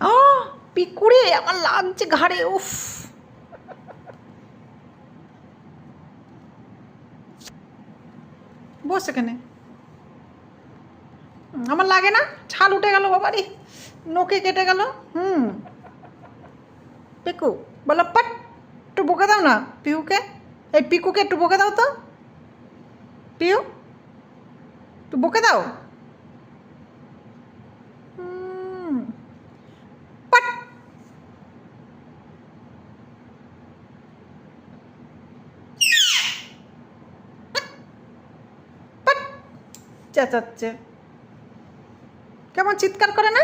আ পিকুড়ে আমার লাগছে ঘাড়ে, উফ. বস এখানে। আমার লাগে না? ছাল উঠে গেল বাবারি। নোকে কেটে গেল। হুম। পিকু, বলো পাট, একটু বকে দাও না পিহুকে। এই পিকুকে একটু বকে দাও তো। পিউ। একটু বকে দাও। চেঁচাচ্ছে। কেমন চিৎকার করে না?